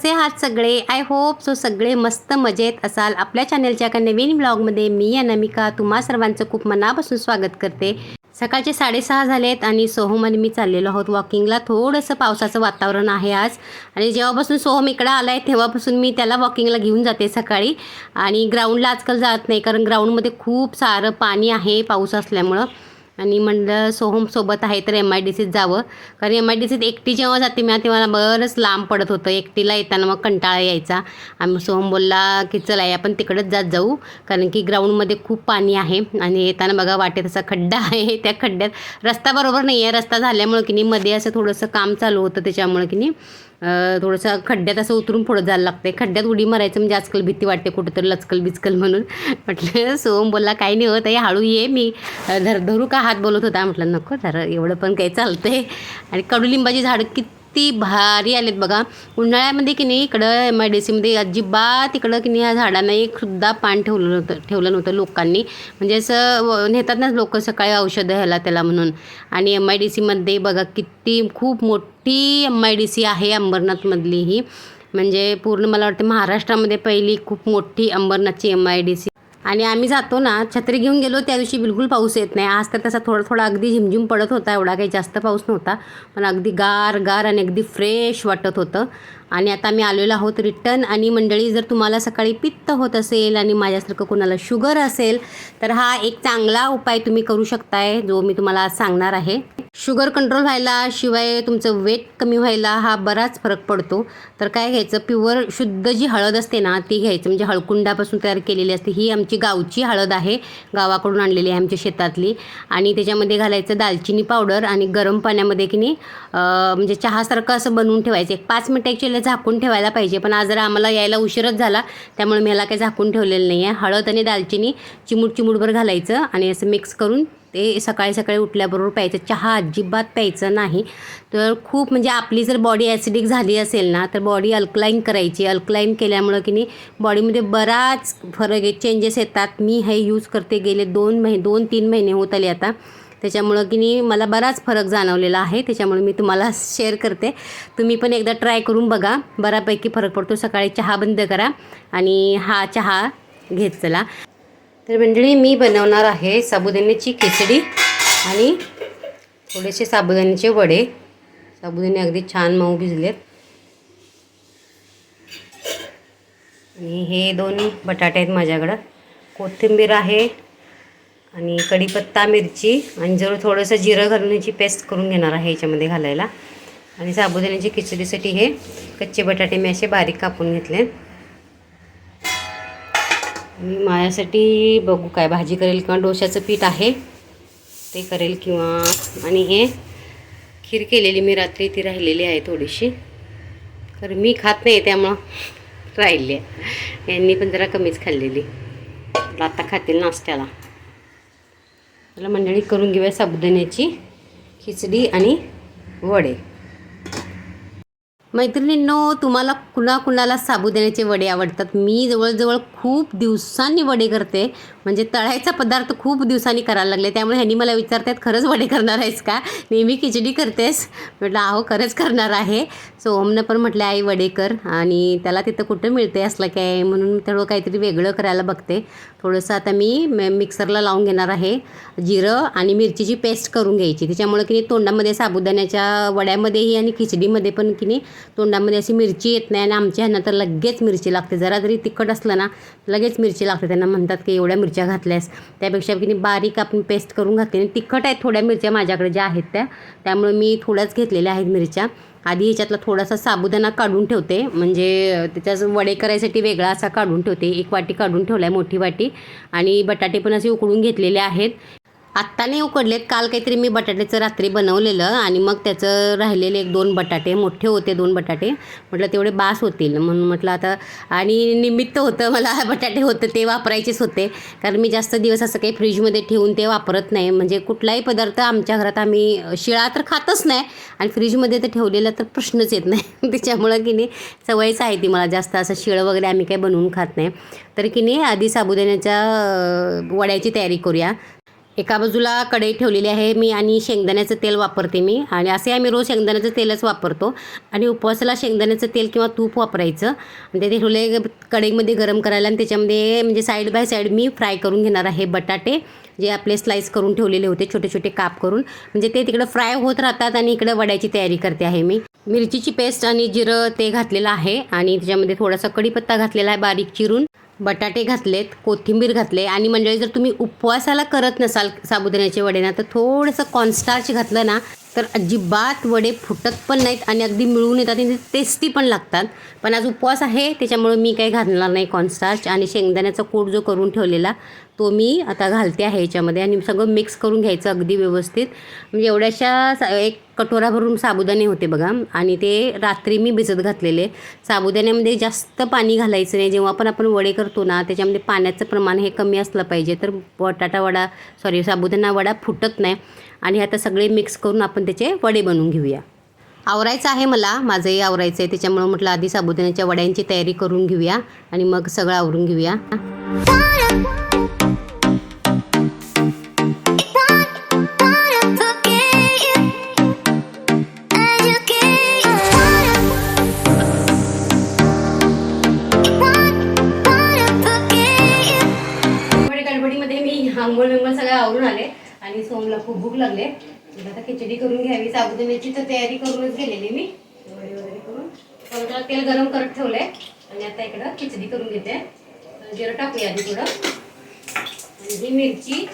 कसे आहात सगळे? आय होप सो सगळे मस्त मजेत असाल. आपल्या चॅनलच्या एका नवीन ब्लॉगमध्ये मी अनामिका तुम्हा सर्वांचं खूप मनापासून स्वागत करते. सकाळचे साडेसहा झालेत आणि सोहम आणि मी चाललेलो आहोत वॉकिंगला थोडंसं पावसाचं वातावरण आहे आज. आणि जेव्हापासून सोहम इकडं आला आहे तेव्हापासून मी त्याला वॉकिंगला घेऊन जाते सकाळी. आणि ग्राउंडला आजकाल जात नाही कारण ग्राउंडमध्ये खूप सारं पाणी आहे पाऊस असल्यामुळं. आणि म्हणलं सोहमसोबत आहे तर एम आय डी सीत जावं. कारण एम आय डी सीत एकटी जेव्हा जाते मी तेव्हा बरंच लांब पडत होतं. एकटीला येताना मग कंटाळा यायचा. आम्ही सोहम बोलला की चला आई, आपण तिकडंच जात जाऊ. कारण की ग्राउंडमध्ये खूप पाणी आहे आणि येताना बघा वाटेत असा खड्डा आहे. त्या खड्ड्यात रस्ता बरोबर नाही आहे रस्ता झाल्यामुळं की नाही मध्ये असं थोडंसं काम चालू होतं त्याच्यामुळं की नाही. थोडंसं खड्ड्यात असं उतरून पुढं जायला लागते खड्ड्यात उडी मारायचं म्हणजे आजकाल भीती वाटते कुठंतरी लचकल बिचकल म्हणून. म्हटलं सोम बोलला काही नाही होत आहे हळू ये मी धर धरू का? हात बोलत होता. म्हटलं नको धर एवढं पण काही चालतंय. आणि कडुलिंबाची झाडं किती किती भारी आलेत बघा. उन्हाळ्यामध्ये की नाही इकडं एम आय डी सीमध्ये अजिबात इकडं की नाही या झाडांना एक सुद्धा पान ठेवलं नव्हतं ठेवलं नव्हतं लोकांनी. म्हणजे असं व- नेतात ना लोक सकाळी औषधं ह्याला त्याला म्हणून. आणि एम आय डी सीमध्ये बघा किती खूप मोठी एम आय डी सी आहे अंबरनाथमधली ही. म्हणजे पूर्ण मला वाटतं महाराष्ट्रामध्ये पहिली खूप मोठी अंबरनाथची एम आय डी सी आणि आम्ही जातो ना छत्री घेऊन गेलो त्या दिवशी बिलकुल पाऊस येत नाही. आज तर तसा थोडा थोडा अगदी झिमझिम पडत होता एवढा काही जास्त पाऊस नव्हता. पण अगदी गार गार आणि अगदी फ्रेश वाटत होतं. आणि आता आम्ही आलेलो आहोत रिटर्न आणि मंडळी जर तुम्हाला सकाळी पित्त होत असेल आणि माझ्यासारखं कोणाला शुगर असेल तर हा एक चांगला उपाय तुम्ही करू शकताय जो मी तुम्हाला आज सांगणार आहे. शुगर कंट्रोल व्हायला शिवाय तुमचं वेट कमी व्हायला हा बराच फरक पडतो. तर काय घ्यायचं प्युअर शुद्ध जी हळद असते ना ती घ्यायचं. म्हणजे हळकुंडापासून तयार केलेली असते. ही आमची गावची हळद आहे गावाकडून आणलेली आहे आमच्या शेतातली. आणि त्याच्यामध्ये घालायचं दालचिनी पावडर आणि गरम पाण्यामध्ये की नाही म्हणजे चहासारखं असं बनवून ठेवायचं. एक पाच मिनटं ॲक्च्युली झाकून ठेवायला पाहिजे. पण आज जरा आम्हाला यायला उशीरच झाला त्यामुळे मी ह्याला काही झाकून ठेवलेलं नाही आहे हळद आणि दालचिनी चिमूट चिमूटभर घालायचं आणि असं मिक्स करून ते सकाळी सकाळी उठल्याबरोबर प्यायचं. चहा अजिबात प्यायचं नाही. तर खूप म्हणजे आपली जर बॉडी ॲसिडिक झाली असेल ना तर बॉडी अल्कलाईन करायची. अल्कलाईन केल्यामुळं की नाही बॉडीमध्ये बराच फरक आहे चेंजेस येतात. मी हे यूज करते गेले दोन महिने दोन तीन महिने होत आले आता. त्याच्यामुळं की नाही मला बराच फरक जाणवलेला आहे. त्याच्यामुळे मी तुम्हाला शेअर करते. तुम्ही पण एकदा ट्राय करून बघा. बऱ्यापैकी फरक पडतो. सकाळी चहा बंद करा आणि हा चहा घेत चला. तर मंडळी मी बनवणार आहे साबुदाण्याची खिचडी आणि थोडेसे साबुदाण्याचे वडे. साबुदाणे अगदी छान मऊ भिजलेत. आणि हे दोन बटाटे आहेत माझ्याकडं. कोथिंबीर आहे आणि कढीपत्ता मिरची आणि जर थोडंसं जिरं घालून याची पेस्ट करून घेणार आहे याच्यामध्ये घालायला. आणि साबुदाण्याची खिचडीसाठी हे कच्चे बटाटे मी असे बारीक कापून घेतले. आणि माझ्यासाठी बघू काय भाजी करेल किंवा डोश्याचं पीठ आहे ते करेल किंवा आणि हे खीर केलेली मी रात्री ती राहिलेली आहे थोडीशी. कारण मी खात नाही त्यामुळं राहिली आहे. यांनी पण जरा कमीच खाल्लेली. आता खातील नाश्त्याला. चला मंडळी करून घेऊया साबुदाण्याची खिचडी आणि वडे. मैत्रिणींनो तुम्हाला कुणा कुणाला साबुदाण्याचे वडे आवडतात? मी जवळजवळ खूप दिवसांनी वडे करते. म्हणजे तळायचा पदार्थ खूप दिवसांनी करायला लागले. त्यामुळे ह्यांनी मला विचारतात खरंच वडे करणार आहेस का? नेहमी खिचडी करतेस? म्हटलं अहो खरंच करणार आहे. सो ओमनं पण म्हटलं आई वडे कर. आणि त्याला तिथं कुठं मिळते असलं काय म्हणून थोडं काहीतरी वेगळं करायला बघते. थोडंसं आता मी मिक्सरला लावून घेणार आहे. जिरं आणि मिरचीची पेस्ट करून घ्यायची. त्याच्यामुळे की नाही तोंडामध्ये साबुदाण्याच्या वड्यामध्येही आणि खिचडीमध्ये पण की नाही तोंडामध्ये अशी मिरची येत नाही आणि आमच्या ह्यांना तर लगेच मिरची लागते. जरा जरी तिखट असलं ना लगेच मिरची लागते. त्यांना म्हणतात की एवढ्या मिरच्या घातल्यास. त्यापेक्षा की बारीक आपण पेस्ट करून घातली आणि तिखट आहेत थोड्या मिरच्या माझ्याकडे ज्या आहेत त्या. त्यामुळे मी थोड्याच घेतलेल्या आहेत मिरच्या. आधी ह्याच्यातला थोडासा साबुदाणा काढून ठेवते. म्हणजे त्याच्यात वडे करायसाठी वेगळा असा काढून ठेवते. एक वाटी काढून ठेवला आहे मोठी वाटी. आणि बटाटे पण असे उकडून घेतलेले आहेत. आत्ता नाही उकडलेत. काल काहीतरी मी बटाट्याचं रात्री बनवलेलं आणि मग त्याचं राहिलेले एक दोन बटाटे मोठे होते दोन बटाटे. म्हटलं तेवढे बास होतील. म्हणून म्हटलं आता आणि निमित्त होतं मला बटाटे होतं ते वापरायचेच होते. कारण मी जास्त दिवस असं काही फ्रीजमध्ये ठेवून ते वापरत नाही. म्हणजे कुठलाही पदार्थ आमच्या घरात आम्ही शिळा तर खातच नाही. आणि फ्रीजमध्ये तर ठेवलेला तर प्रश्नच येत नाही. त्याच्यामुळं की नाही सवयच आहे ती मला जास्त. असं शिळं वगैरे आम्ही काही बनवून खात नाही. तर की नाही आधी साबुदाण्याच्या वड्याची तयारी करूया. एका बाजूला कढई ठेवलेली आहे मी आणि शेंगदाण्याचं तेल वापरते मी. आणि असे आम्ही रोज शेंगदाण्याचं तेलच वापरतो. आणि उपवासाला शेंगदाण्याचं तेल किंवा तूप वापरायचं. आणि ते ठेवले कढईमध्ये गरम करायला आणि त्याच्यामध्ये म्हणजे साईड बाय साईड मी फ्राय करून घेणार आहे बटाटे जे आपले स्लाईस करून ठेवलेले होते छोटे छोटे काप करून. म्हणजे ते तिकडं फ्राय होत राहतात आणि इकडं वड्याची तयारी करते आहे मी. मिरचीची पेस्ट आणि जिरं ते घातलेलं आहे. आणि त्याच्यामध्ये थोडासा कढीपत्ता घातलेला आहे बारीक चिरून. बटाटे घातलेत कोथिंबीर घातले आणि मंडळी जर तुम्ही उपवासाला करत नसाल साबुदाण्याचे वडे ना तर थोडंसं कॉर्नस्टार्च घातलं ना तर अजिबात वडे फुटत पण नाहीत आणि अगदी मिळून येतात आणि टेस्टी पण लागतात. पण आज उपवास आहे त्याच्यामुळे मी काही घालणार नाही कॉर्नस्टार्च आणि शेंगदाण्याचा कूट जो करून ठेवलेला तो मी आता घालते आहे याच्यामध्ये आणि सगळं मिक्स करून घ्यायचं अगदी व्यवस्थित. म्हणजे एवढ्याशा सा एक कटोरा भरून साबुदाणे होते बघा. आणि ते रात्री मी भिजत घातलेले. साबुदाण्यामध्ये जास्त पाणी घालायचं नाही. जेव्हा पण आपण वडे करतो ना त्याच्यामध्ये पाण्याचं प्रमाण हे कमी असलं पाहिजे. तर बटाटा वडा सॉरी साबुदाणा वडा फुटत नाही. आणि आता सगळे मिक्स करून आपण त्याचे वडे बनवून घेऊया. आवरायचं आहे मला. माझंही आवरायचं आहे त्याच्यामुळं म्हटलं आधी साबुदाण्याच्या वड्यांची तयारी करून घेऊया आणि मग सगळं आवरून घेऊया. आता खिचडी करून घ्यावी साबुदाण्याची तर तयारी करूनच गेलेली मी. वडे वगैरे करून. त्याला तेल गरम करत ठेवलंय. आणि आता इकडं खिचडी करून घेते. जिरं टाकूया आधी थोडं. आणि ही मिरची.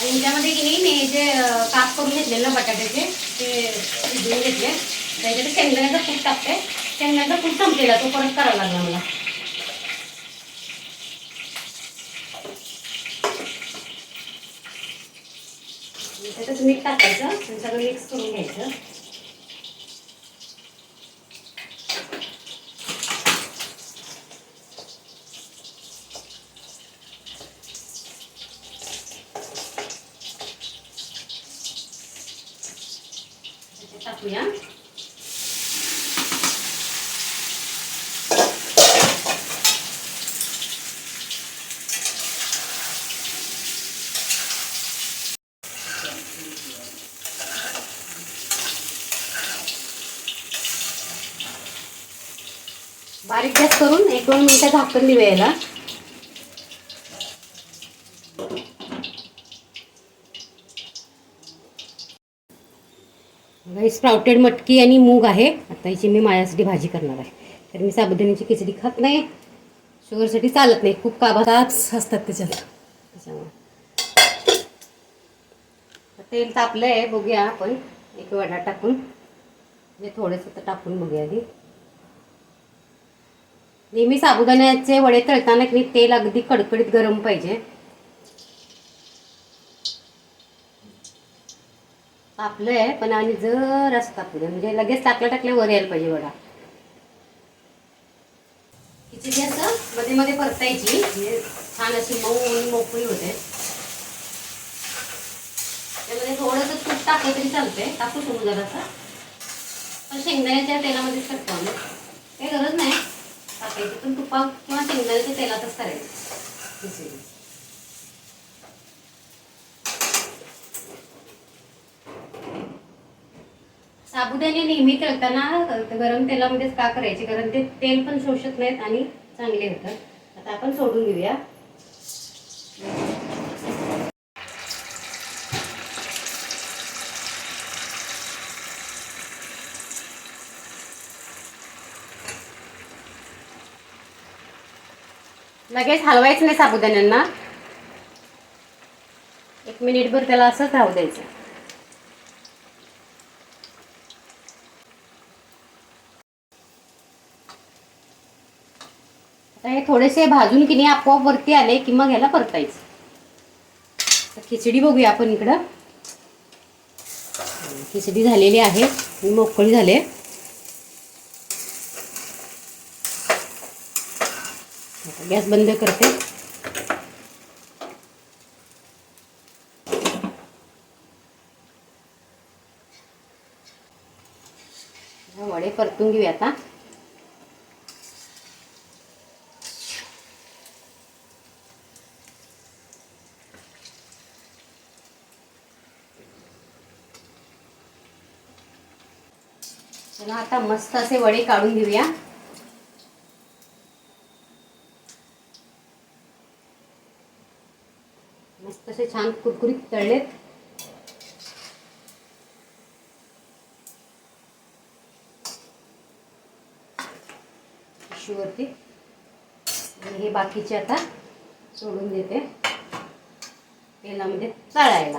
आणि त्याच्यामध्ये की नाही मी जे काप करून घेतले ना बटाट्याचे ते शिजवून घेतले. त्याच्यात शेंगदाण्याचा कूट टाकते. शेंगदाण्याचा कूट संपलेला तो परत करावा लागला मला. मीठ टाकायचं आणि सगळं मिक्स करून घ्यायचं. टाकूया. बारीक गॅस करून एक दोन मिनिटं झाकण देऊया याला. ही स्प्राउटेड मटकी आणि मूग आहे. आता हिची मी माझ्यासाठी भाजी करणार आहे. तर मी साबुदाण्याची खिचडी खात नाही. शुगरसाठी चालत नाही. खूप काबाच असतात त्याच्यात. त्याच्यामुळे. तेल तापलं आहे बघूया आपण. एक वडा टाकून. म्हणजे थोडंसं तर टाकून बघूया आधी. नेहमी साबुदाण्याचे वडे तळताना की तेल अगदी कडकडीत गरम पाहिजे. तापलं आहे पण आणि जर असं तापू म्हणजे लगेच टाकल्या टाकल्या वर यायला पाहिजे वडा. खिचडी असं मध्ये मध्ये परतायची. म्हणजे छान अशी मऊ मोकळी होते. त्यामध्ये थोडंसं तूप टाकलं तरी चालतंय. टाकू तुम्ही जरासं. पण शेंगदाण्याच्या तेलामध्येच टाकतो आम्ही. काही गरज नाही. टाकायचे पण तुपा किंवा शेंगदाण्याच्या तेलातच करायचं. खिचडी साबुदाणे नेहमी तळताना गरम तेलामध्येच का करायचे? कारण ते तेल पण शोषत नाहीत आणि चांगले होतात. आता आपण सोडून घेऊया लगेच हलवायचं नाही साबुदाण्यांना. एक मिनिटभर त्याला असंच राहू द्यायचं. आता हे थोडेसे भाजून की नाही आपोआप वरती आले की मग ह्याला परतायचं. तर खिचडी बघूया आपण इकडं. खिचडी झालेली आहे. मोकळी झाले आहे. गॅस बंद करते. वडे परतून घेऊया आता. आता मस्त असे वडे काढून घेऊया. छान कुरकुरीत तळलेत. वरती आणि हे बाकीचे आता सोडून देते. तेलामध्ये तळायला.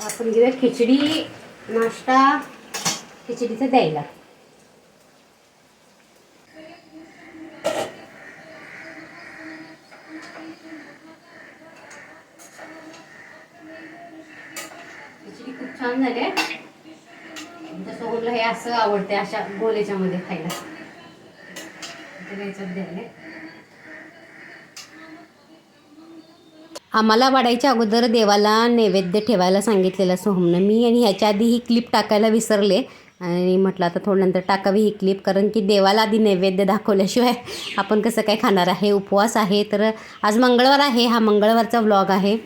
आपण घेऊया खिचडी नाश्ता. खिचडीचं द्यायला. खिचडी खूप छान झाली आहे. आमच्या सोहरला हे असं आवडते अशा गोलेच्यामध्ये खायला. याच्यात द्यायला. आम्हाला वाढायच्या अगोदर देवाला नैवेद्य ठेवायला सांगितलेलं सोहमनं. मी आणि ह्याच्या आधी ही क्लिप टाकायला विसरले. आणि म्हटलं आता थोडं नंतर टाकावी ही क्लिप कारण की देवाला आधी नैवेद्य दाखवल्याशिवाय आपण कसं काय खाणार आहे? उपवास आहे. तर आज मंगळवार आहे. हा मंगळवारचा व्लॉग आहे.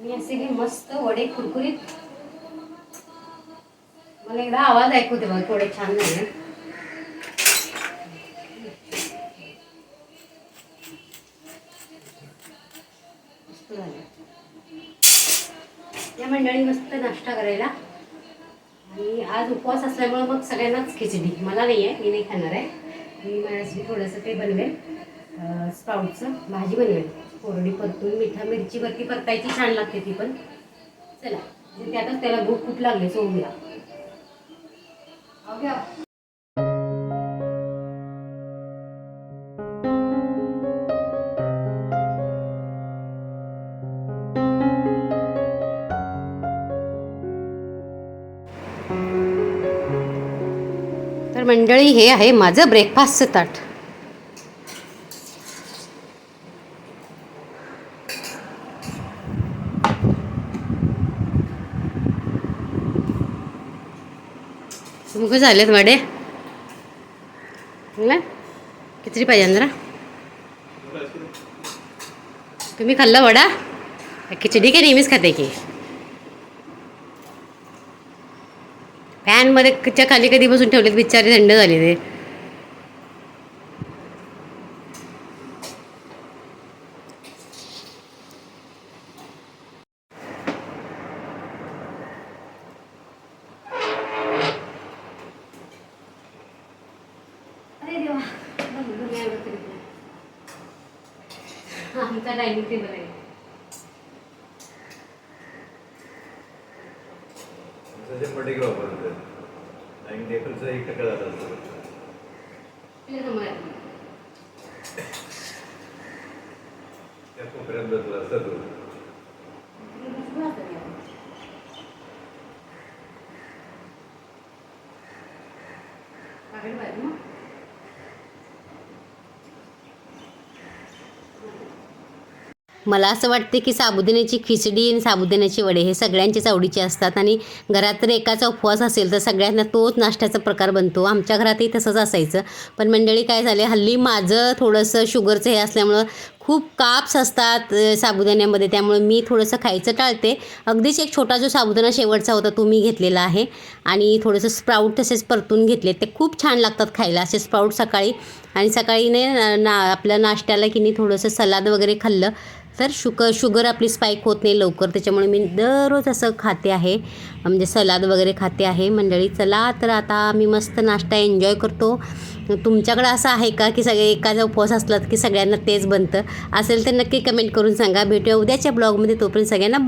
मी असे हे मस्त वडे कुरकुरीत मला एकदा आवाज ऐकू दे बघ थोडे छान झाले. या मंडळी मस्त नाश्ता करायला. आणि आज उपवास असल्यामुळं मग सगळ्यांनाच खिचडी. मला नाही आहे मी नाही खाणार आहे. मी माझ्यासाठी थोडंसं ते बनवेल. स्पाऊटचं स्प्राऊटचं भाजी बनवेल. कोरडी परतून मिठा मिरचीवरती परतायची छान लागते ती पण. चला म्हणजे त्यातच त्याला भूक खूप लागली सोडूया तर मंडळी हे आहे माझं ब्रेकफास्टचं ताट. मुख झालेत वडे. ना किती पाहिजे ना तुम्ही खाल्ला वडा? खिचडी काय नेहमीच खाते की. फॅनमध्ये च्या खाली कधी बसून ठेवलेत बिचारे थंड झाले ते अरे देवा बघ, मी आलो तरी पण. हा, आमचा डायनिंग टेबल आहे आमचं शंभर टक्के वापरतो आणि टेबलचा एक टक्का झाला असतो तुझ्या समोर आहे. त्या कोपऱ्यात बसला असता तो बसलो आता मी. बाहेर बाहेर मग. मला असं वाटते की साबुदाण्याची खिचडी आणि साबुदाण्याचे वडे हे सगळ्यांच्याच आवडीचे असतात आणि घरात तर एकाचा उपवास असेल तर सगळ्यांना तोच नाश्त्याचा प्रकार बनतो. आमच्या घरातही तसंच असायचं. पण मंडळी काय झाले? हल्ली माझं थोडंसं शुगरचं हे असल्यामुळं खूप काप्स असतात साबुदाण्यामध्ये. त्यामुळे मी थोडंसं खायचं टाळते. अगदीच एक छोटा जो साबुदाणा शेवटचा होता तो मी घेतलेला आहे. आणि थोडंसं स्प्राऊट तसेच परतून घेतले ते खूप छान लागतात खायला असे स्प्राऊट सकाळी. आणि सकाळीने ना आपल्या नाश्त्याला की नाही थोडंसं सलाद वगैरे खाल्लं तर शुगर शुगर आपली स्पाईक होत नाही लवकर. त्याच्यामुळे मी दररोज असं खाते आहे. म्हणजे सलाद वगैरे खाते आहे मंडळी. चला तर आता मी मस्त नाश्ता एन्जॉय करतो. तुमच्याकडं असं आहे का की सगळे एकाचा उपवास असला की सगळ्यांना तेच बनतं? असेल तर नक्की कमेंट करून सांगा. भेटूया उद्याच्या ब्लॉगमध्ये तोपर्यंत सगळ्यांना